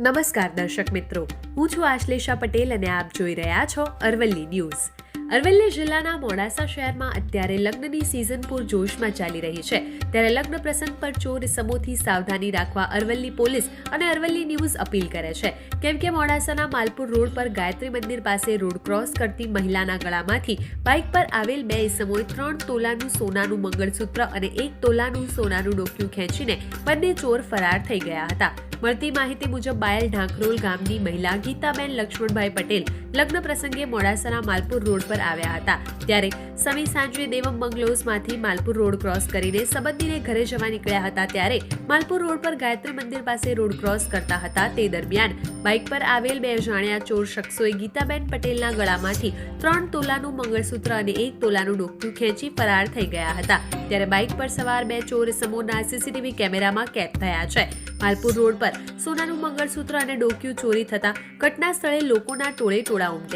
નમસ્કાર દર્શક મિત્રો. હું છું આશ્લેષા પટેલ અને આપ જોઈ રહ્યા છો અરવલ્લી ન્યૂઝ. અરવલ્લી જિલ્લાના મોડાસા શહેરમાં અત્યારે લગ્નની સિઝન પૂર જોશમાં ચાલી રહી છે. ત્યારે લગ્ન પ્રસંગ પર ચોર સમોથી સાવધાની રાખવા અરવલ્લી પોલીસ અને અરવલ્લી ન્યૂઝ અપીલ કરે છે. કેમ કે મોડાસાના માલપુર રોડ પર ગાયત્રી મંદિર પાસે રોડ ક્રોસ કરતી મહિલાના ગળામાંથી બાઇક પર આવેલ બે ઇસમોએ ત્રણ તોલાનું સોનાનું મંગળસૂત્ર અને એક તોલાનું સોનાનું ડોક્યું ખેંચીને બંને ચોર ફરાર થઈ ગયા હતા. મળતી માહિતી મુજબ બાયલ ઢાંકરોલ ગામની મહિલા ગીતાબેન લક્ષ્મણભાઈ પટેલ લગ્ન પ્રસંગે મોડાસાના માલપુર રોડ પર આવ્યા હતા. ત્યારે સમી સાંજે દેવમ બંગલોઝમાંથી માલપુર રોડ ક્રોસ કરીને સંબંધીને ઘરે જવા નીકળ્યા હતા ત્યારે માલપુર રોડ પર ગાયત્રી મંદિર પાસે રોડ ક્રોસ કરતા હતા તે દરમિયાન બાઇક પર આવેલ બે જાણ્યા ચોર શખ્સોએ ગીતાબેન પટેલના ગળામાંથી ત્રણ તોલાનું મંગળસૂત્ર અને એક તોલાનું ડોકું ખેંચી ફરાર થઈ ગયા હતા. ત્યારે બાઇક પર સવાર બે ચોર સમૂહના સીસીટીવી કેમેરામાં કેદ થયા છે. માલપુર રોડ પર સોનાનું મંગળસૂત્ર અને ડોક્યુ ચોરી થતા ઘટના સ્થળે લોકોના ટોળે ટોળા ઉમટ્યા.